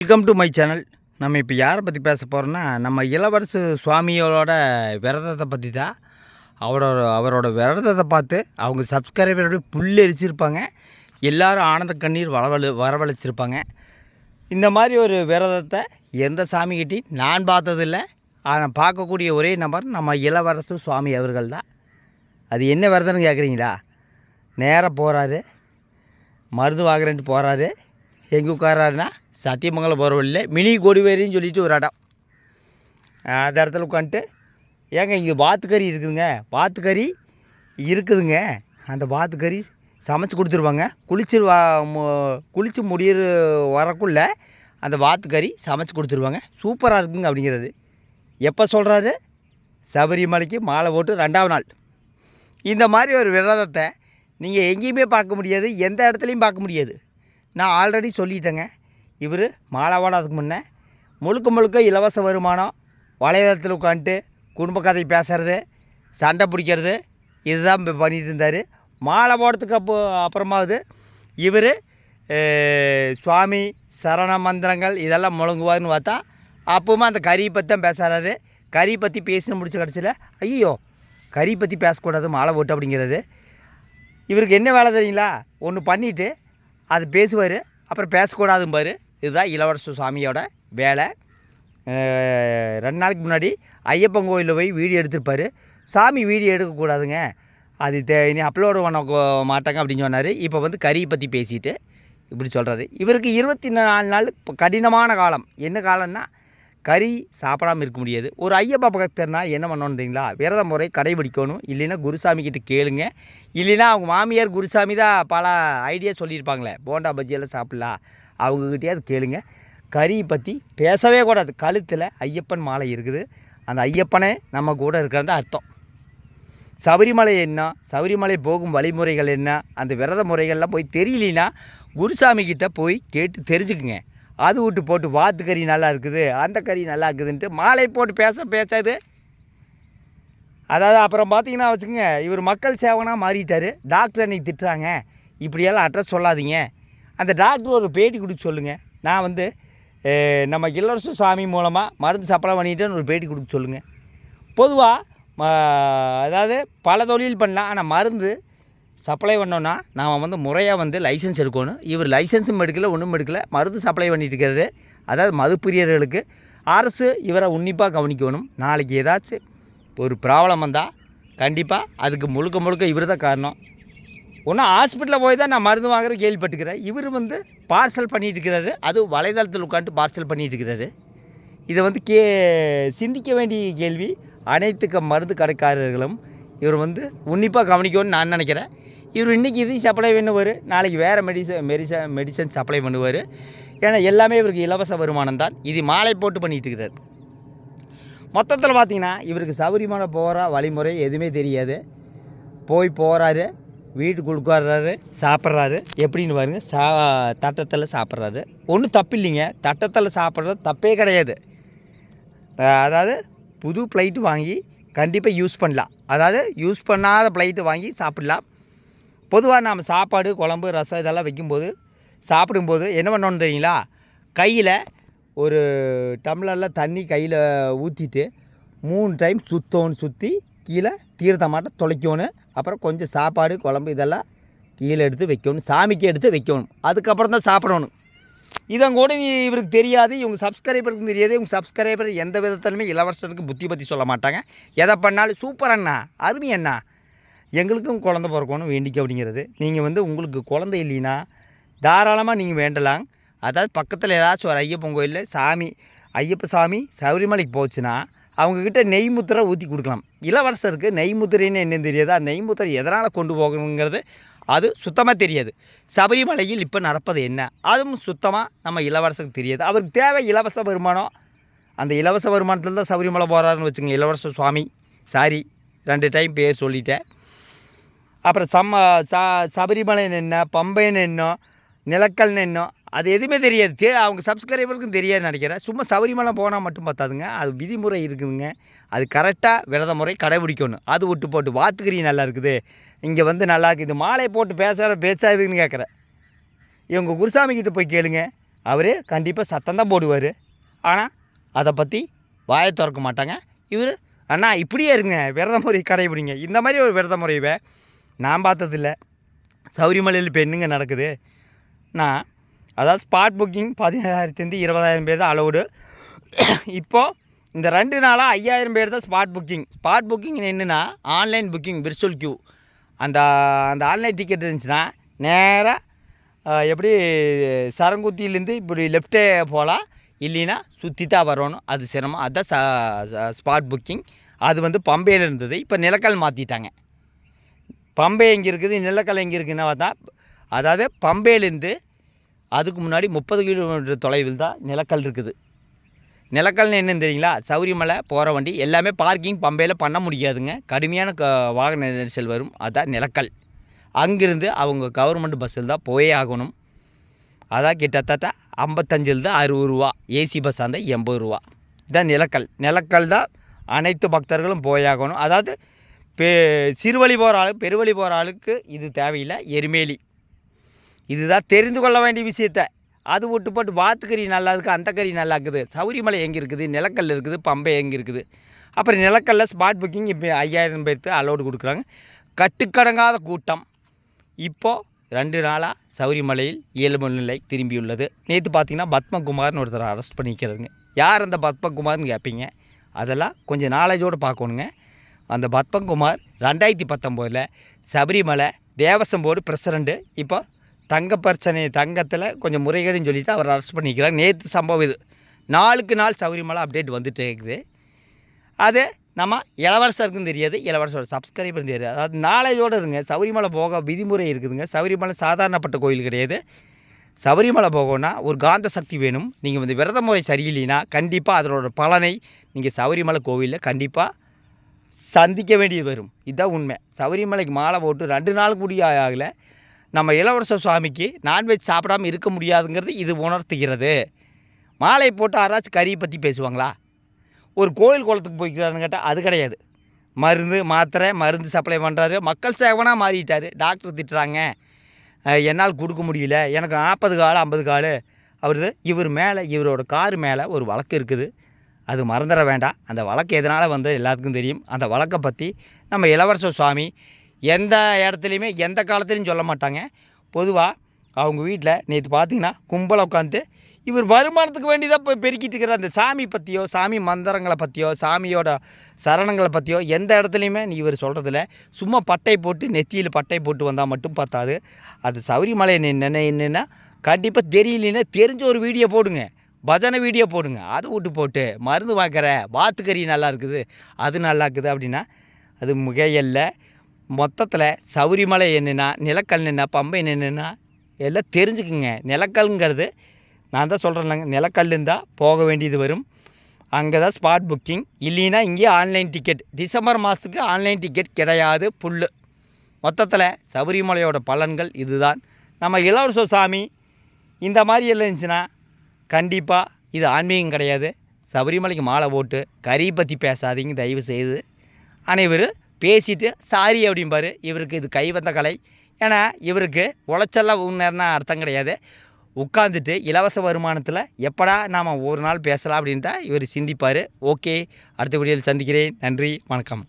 Welcome to my channel நம்ம இப்போ யாரை பற்றி பேச போகிறோன்னா நம்ம இளவரசு சுவாமியோட விரதத்தை பற்றி தான் அவரோட அவரோட விரதத்தை பார்த்து அவங்க சப்ஸ்கிரைபரோட புல்லரிச்சிருப்பாங்க எல்லோரும் ஆனந்த கண்ணீர் வரவழு வரவழைச்சிருப்பாங்க. இந்த மாதிரி ஒரு விரதத்தை எந்த சாமிகிட்டையும் நான் பார்த்ததில்ல. ஆனால் பார்க்கக்கூடிய ஒரே நபர் நம்ம இளவரசு சுவாமி அவர்கள் தான் அது என்ன விரதம்னு கேட்குறீங்களா நேராக போகிறாரு மருந்து வாங்குறேன்ட்டு போகிறாரு எங்கே உட்காராருன்னா சத்தியமங்கலம் போகிற வழியில் மினி கொடிவேரின்னு சொல்லிட்டு ஒரு இடம். அந்த இடத்துல உட்காந்துட்டு ஏங்க இங்கே வாத்துக்கறி இருக்குதுங்க. வாத்துக்கறி இருக்குதுங்க. அந்த வாத்துக்கறி சமைச்சு கொடுத்துருவாங்க. குளிச்சு வா மு- குளிச்சு முடியிற வரக்குள்ள அந்த வாத்துக்கறி சமைச்சு கொடுத்துருவாங்க. சூப்பராக இருக்குங்க அப்படிங்கிறது. எப்போ சொல்கிறாரு சபரிமலைக்கு மாலை போட்டு ரெண்டாவது நாள். இந்த மாதிரி ஒரு விரதத்தை நீங்கள் எங்கேயுமே பார்க்க முடியாது எந்த இடத்துலையும் பார்க்க முடியாது. நான் ஆல்ரெடி சொல்லிட்டேங்க. இவர் மாலை அதுக்கு முன்னே முழுக்க முழுக்க இலவச வருமானம் வலைதளத்தில் உட்காந்துட்டு குடும்ப கதை பேசுறது சண்டை பிடிக்கிறது இதுதான் இப்போ பண்ணிகிட்டு இருந்தார். மாலை போடுறதுக்கு அப்போ அப்புறமாவது இவர் சுவாமி சரண மந்திரங்கள் இதெல்லாம் முழங்குவார்னு பார்த்தா அப்பவுமே அந்த கறியை பற்றி தான் பேசுகிறாரு கறி பற்றி பேசினு முடிச்ச கடைசியில் ஐயோ கறி பற்றி பேசக்கூடாது மாலை போட்டு அப்படிங்கிறது. இவருக்கு என்ன வேலை தெரியுங்களா? ஒன்று பண்ணிவிட்டு அது பேசுவார் அப்புறம் பேசக்கூடாதும்பார். இதுதான் இளவரசு சுவாமியோட வேலை. ரெண்டு நாளைக்கு முன்னாடி ஐயப்பன் கோயிலில் போய் வீடியோ எடுத்திருப்பார். சாமி வீடியோ எடுக்கக்கூடாதுங்க அது தே இனி அப்லோடு பண்ண மாட்டாங்க அப்படின்னு சொன்னார். இப்போ வந்து கறியை பற்றி பேசிட்டு இப்படி சொல்கிறாரு இவருக்கு இருபத்தி நாலு நாள் இப்போ கடினமான காலம். என்ன காலம்னா கறி சாப்பிடாம இருக்க முடியாது. ஒரு ஐயப்பா பக்தர்னா என்ன பண்ணணுன்றீங்களா விரத முறை கடைபிடிக்கணும். இல்லைன்னா குருசாமி கிட்ட கேளுங்க. இல்லைன்னா அவங்க மாமியார் குருசாமி தான் பல ஐடியா சொல்லியிருப்பாங்களே. போண்டா பஜ்ஜியெல்லாம் சாப்பிட்லாம். அவங்கக்கிட்டேயாவது கேளுங்க. கறி பற்றி பேசவே கூடாது. கழுத்தில் ஐயப்பன் மாலை இருக்குது. அந்த ஐயப்பனே நம்ம கூட இருக்கிறது அர்த்தம். சபரிமலை என்ன? சபரிமலை போகும் வழிமுறைகள் என்ன? அந்த விரத முறைகள்லாம் போய் தெரியலனா குருசாமி கிட்டே போய் கேட்டு தெரிஞ்சுக்குங்க. அது விட்டு போட்டு வாத்து கறி நல்லா இருக்குது அந்த கறி நல்லா இருக்குதுன்ட்டு மாலை போட்டு பேச பேசாது. அதாவது அப்புறம் பார்த்தீங்கன்னா வச்சுக்கோங்க இவர் மக்கள் சேவனாக மாறிட்டார். டாக்டர் அன்னைக்கு திட்டுறாங்க. இப்படியெல்லாம் அட்ரஸ் சொல்லாதீங்க. அந்த டாக்டர் ஒரு பேட்டி கொடுக்க சொல்லுங்கள் நான் வந்து நம்ம இளவரசு சாமி மூலமாக மருந்து சப்ளை பண்ணிட்டேன்னு ஒரு பேட்டி கொடுக்க சொல்லுங்கள் பொதுவாக அதாவது பல தொழில் பண்ணலாம் ஆனால் மருந்து சப்ளை பண்ணோன்னா நாம் வந்து முறையாக வந்து லைசன்ஸ் எடுக்கணும். இவர் லைசன்ஸும் எடுக்கல ஒன்றும் எடுக்கல. மருந்து சப்ளை பண்ணிட்டு இருக்காரு. அதாவது மதுப்பிரியர்களுக்கு அரசு இவரை உன்னிப்பாக கவனிக்கணும். நாளைக்கு ஏதாச்சும் ஒரு ப்ராப்ளம் வந்தால் கண்டிப்பாக அதுக்கு முழுக்க முழுக்க இவர் தான் காரணம். ஒன்றும் ஹாஸ்பிட்டலில் போய் தான் நான் மருந்து வாங்குற கேள்விப்பட்டுக்கிறேன் இவர் வந்து பார்சல் பண்ணிட்டு இருக்கிறாரு. அது வலைதளத்தில் உட்காந்து பார்சல் பண்ணிட்டு இருக்கிறாரு. இதை வந்து கே சிந்திக்க வேண்டிய கேள்வி அனைத்து மருந்து கடைக்காரர்களும் இவர் வந்து உன்னிப்பாக கவனிக்கணும்னு நான் நினைக்கிறேன். இவர் இன்றைக்கி இது சப்ளை பண்ணுவார். நாளைக்கு வேறு மெடிசன் மெடிசன் மெடிசன் சப்ளை பண்ணுவார். ஏன்னா எல்லாமே இவருக்கு இலவச வருமானம் தான். இது மாலை போட்டு பண்ணிகிட்டு இருக்கிறார். மொத்தத்தில் பார்த்தீங்கன்னா இவருக்கு சௌரியமான போகிற வழிமுறை எதுவுமே தெரியாது. போய் போகிறாரு வீட்டுக்கு உட்கார்றாரு சாப்பிட்றாரு. எப்படின்னு பாருங்க சா தட்டத்தில் சாப்பிட்றாரு. ஒன்றும் தப்பு இல்லைங்க. தட்டத்தில் சாப்பிட்றது தப்பே கிடையாது. அதாவது புது ப்ளைட்டு வாங்கி கண்டிப்பாக யூஸ் பண்ணலாம். அதாவது யூஸ் பண்ணாத ப்ளைட்டு வாங்கி சாப்பிட்லாம். பொதுவாக நாம் சாப்பாடு குழம்பு ரசம் இதெல்லாம் வைக்கும்போது சாப்பிடும்போது என்ன பண்ணணும் தெரியுங்களா? கையில் ஒரு டம்ளரில் தண்ணி கையில் ஊற்றிட்டு மூணு டைம் சுத்தோன்னு சுற்றி கீழே தீர்த்தமாட்ட தொலைக்கணும் அப்புறம் கொஞ்சம் சாப்பாடு குழம்பு இதெல்லாம் கீழே எடுத்து வைக்கணும். சாமிக்கு எடுத்து வைக்கணும். அதுக்கப்புறம் தான் சாப்பிடணும். இதன் கூட இவருக்கு தெரியாது. இவங்க சப்ஸ்கிரைபருக்கு தெரியாது. இவங்க சப்ஸ்கிரைபர் எந்த விதத்திலுமே இளவரசருக்கு புத்தி பற்றி சொல்ல மாட்டாங்க. எதை பண்ணாலும் சூப்பர் அண்ணா அருமை அண்ணா. எங்களுக்கும் குழந்த பிறக்கணும் வேண்டிக்க அப்படிங்கிறது. நீங்கள் வந்து உங்களுக்கு குழந்தை இல்லைன்னா தாராளமாக நீங்கள் வேண்டலாம். அதாவது பக்கத்தில் ஏதாச்சும் ஒரு ஐயப்பன் கோயிலில் சாமி ஐயப்ப சாமி சபரிமலைக்கு போச்சுன்னா அவங்கக்கிட்ட நெய் முத்திரை ஊற்றி கொடுக்கலாம். இளவரசருக்கு நெய் முத்திரைன்னு என்னன்னு தெரியாது? அந்த நெய் முத்திரை எதனால் கொண்டு போகணுங்கிறது அது சுத்தமாக தெரியாது. சபரிமலையில் இப்போ நடப்பது என்ன? அதுவும் சுத்தமாக நம்ம இளவரசருக்கு தெரியாது. அவருக்கு தேவை இலவச வருமானம். அந்த இலவச வருமானத்தில் தான் சபரிமலை போகிறாருன்னு வச்சுங்க இளவரச சுவாமி. சாரி ரெண்டு டைம் பேர் சொல்லிட்டேன். அப்புறம் சம்ம ச சபரிமலைன்னு என்ன? பம்பைன்னு என்ன? நிலக்கல்னு என்ன? அது எதுவுமே தெரியாது. தே அவங்க சப்ஸ்கிரைபருக்கும் தெரியாது நினைக்கிறேன். சும்மா சௌரியமெல்லாம் போனால் மட்டும் பார்த்தாதுங்க. அது விதிமுறை இருக்குதுங்க. அது கரெக்டாக விரத முறை கடைபிடிக்கணும். அது விட்டு போட்டு வாத்துக்கிரி நல்லா இருக்குது. இங்கே வந்து நல்லா இருக்குது மாலை போட்டு பேசுகிற பேச்சாதுன்னு கேட்குறேன். இவங்க குருசாமி கிட்டே போய் கேளுங்க. அவர் கண்டிப்பாக சத்தம் தான் போடுவார். ஆனால் அதை பற்றி வாயை திறக்க மாட்டாங்க. இவர் அண்ணா இப்படியே இருங்க. விரத முறை கடைபிடிங்க. இந்த மாதிரி ஒரு விரத முறைவை நான் பார்த்ததில்ல. சௌரிமலையில் இப்போ என்னங்க நடக்குது? நான் அதாவது ஸ்பாட் புக்கிங் பதினேழாயிரத்துலேருந்து இருபதாயிரம் பேர் தான் அலௌடு இப்போது இந்த ரெண்டு நாளாக ஐயாயிரம் பேர் தான் ஸ்பாட் புக்கிங் ஸ்பாட் புக்கிங் என்னென்னா ஆன்லைன் புக்கிங் விர்ச்சுவல் கியூ அந்த அந்த ஆன்லைன் டிக்கெட் இருந்துச்சுன்னா நேராக எப்படி சரங்குத்தியிலேருந்து இப்படி லெஃப்டே போகலாம். இல்லைன்னா சுற்றி தான் வரணும். அது சிரமம். அதுதான் ச ஸ்பாட் புக்கிங் அது வந்து பம்பையில் இருந்தது. இப்போ நிலக்கல் மாற்றிட்டாங்க பம்பை எங்கே இருக்குது? நிலக்கல் எங்கே இருக்குன்னா பார்த்தா அதாவது பம்பையிலேருந்து அதுக்கு முன்னாடி முப்பது கிலோமீட்டர் தொலைவில் தான் நிலக்கல் இருக்குது. நிலக்கல்னு என்னன்னு தெரியுங்களா? சௌரியமலை போகிற வண்டி எல்லாமே பார்க்கிங் பம்பையில் பண்ண முடியாதுங்க. கடுமையான க வாகன நெரிசல் வரும். அதான் நிலக்கல். அங்கிருந்து அவங்க கவர்மெண்ட் பஸ்ஸில் தான் போயே ஆகணும். அதான் கிட்டத்தட்ட ஐம்பத்தஞ்சில் அறுபது ரூபா. ஏசி பஸ் அந்த எண்பது ரூபா. இதான் நிலக்கல். நிலக்கல் தான் அனைத்து பக்தர்களும் போயாகணும் அதாவது பெ சிறுவழி போகிற ஆளு பெருவழி போகிற ஆளுக்கு இது தேவையில்லை. எருமேலி. இதுதான் தெரிந்து கொள்ள வேண்டிய விஷயத்த. அது விட்டு போட்டு வாத்துக்கறி நல்லா இருக்குது அந்த கறி நல்லா இருக்குது. சௌரிமலை எங்கே இருக்குது? நிலக்கல் இருக்குது பம்பை எங்கே இருக்குது? அப்புறம் நிலக்கல்ல ஸ்பாட் புக்கிங் இப்போ ஐயாயிரம் பேருக்கு அலோடு கொடுக்குறாங்க. கட்டுக்கடங்காத கூட்டம். இப்போது ரெண்டு நாளாக சௌரிமலையில் இயல்பு நிலை திரும்பியுள்ளது. நேற்று பார்த்தீங்கன்னா பத்மகுமார்னு ஒருத்தர் அரெஸ்ட் பண்ணிக்கிறதுங்க. யார் அந்த பத்மகுமார்னு கேட்பீங்க அதெல்லாம் கொஞ்சம் நாலேஜோடு பார்க்கணுங்க. அந்த பத்மகுமார் ரெண்டாயிரத்தி பத்தொம்போதில் சபரிமலை தேவசம் போர்டு பிரசிடண்ட்டு இப்போ தங்க பிரச்சனை தங்கத்தில் கொஞ்சம் முறைகேடுன்னு சொல்லிட்டு அவர் அரெஸ்ட் பண்ணிக்கிறார். நேற்று சம்பவம் இது. நாளுக்கு நாள் சபரிமலை அப்டேட் வந்துகிட்டே இருக்குது. அது நம்ம இளவரசருக்கும் தெரியாது இளவரசரோட சப்ஸ்கிரைபரும் தெரியாது. அதாவது நாளையோடு இருங்க. சபரிமலை போக விதிமுறை இருக்குதுங்க. சபரிமலை சாதாரணப்பட்ட கோயில் கிடையாது. சபரிமலை போகணும்னா ஒரு காந்த சக்தி வேணும். நீங்கள் வந்து விரத முறை சரியில்லைன்னா கண்டிப்பாக அதனோட பலனை நீங்கள் சபரிமலை கோவிலில் கண்டிப்பாக சந்திக்க வேண்டியது வரும். இதுதான் உண்மை. சபரிமலைக்கு மாலை போட்டு ரெண்டு நாள் கூடிய ஆகலை. நம்ம இளவரச சுவாமிக்கு நான்வெஜ் சாப்பிடாமல் இருக்க முடியாதுங்கிறது இது உணர்த்துகிறது. மாலை போட்டு யாராச்சும் கறியை பற்றி பேசுவாங்களா? ஒரு கோயில் குளத்துக்கு போய்க்கிறான்னு கேட்டால் அது கிடையாது. மருந்து மாத்திரை மருந்து சப்ளை பண்ணுறாரு மக்கள் சேவனாக மாறிட்டார். டாக்டர் திட்டுறாங்க. என்னால் கொடுக்க முடியல. எனக்கு நாற்பது கால் ஐம்பது கால். அவருது இவர் மேலே இவரோட கார் மேலே ஒரு வழக்கு இருக்குது. அது மறந்துட வேண்டாம். அந்த வழக்கு எதனால் வந்து எல்லாத்துக்கும் தெரியும். அந்த வழக்கை பற்றி நம்ம இளவரச சுவாமி எந்த இடத்துலையுமே எந்த காலத்துலையும் சொல்ல மாட்டாங்க. பொதுவாக அவங்க வீட்டில் நேற்று பார்த்தீங்கன்னா கும்பலை உட்காந்து இவர் வருமானத்துக்கு வேண்டி தான் போய் பெருக்கிட்டு இருக்கிற அந்த சாமி பற்றியோ சாமி மந்திரங்களை பற்றியோ சாமியோட சரணங்களை பற்றியோ எந்த இடத்துலையுமே நீ இவர் சொல்கிறதில்ல சும்மா பட்டை போட்டு நெத்தியில் பட்டை போட்டு வந்தால் மட்டும் பார்த்தாது. அது சபரிமலை நின்று என்னென்னா கண்டிப்பாக தெரியலன்னா தெரிஞ்ச ஒரு வீடியோ போடுங்க. பஜனை வீடியோ போடுங்க. அது விட்டு போட்டு மருந்து வாங்குற வாத்துக்கறி நல்லா இருக்குது அது நல்லா இருக்குது அப்படின்னா அது மிகையல்ல. மொத்தத்தில் சௌரிமலை என்னென்னா நிலக்கல் என்ன பம்பை என்னென்னா எல்லாம் தெரிஞ்சுக்குங்க. நிலக்கல்ங்கிறது நான் தான் சொல்கிறேன்லங்க நிலக்கல் இருந்தால் போக வேண்டியது வரும். அங்கே தான் ஸ்பாட் புக்கிங் இல்லைன்னா இங்கேயே ஆன்லைன் டிக்கெட் டிசம்பர் மாதத்துக்கு ஆன்லைன் டிக்கெட் கிடையாது புல் மொத்தத்தில் சபரிமலையோட பலன்கள் இதுதான். நம்ம இளவரச சாமி இந்த மாதிரி எல்லாம் இருந்துச்சுன்னா கண்டிப்பாக இது ஆன்மீகம் கிடையாது. சபரிமலைக்கு மாலை போட்டு கறி பற்றி பேசாதீங்க தயவு செய்து. அனைவரும் பேசிட்டு சாரி அப்படிம்பார். இவருக்கு இது கைவந்த கலை. ஏன்னா இவருக்கு உழைச்செல்லாம் உண்மைன்னா அர்த்தம் கிடையாது. உட்காந்துட்டு இலவச வருமானத்தில் எப்படா நாம் ஒரு நாள் பேசலாம் அப்படின்ட்டா இவர் சிந்திப்பார். ஓகே அடுத்த வீடியோவில் சந்திக்கிறேன். நன்றி வணக்கம்.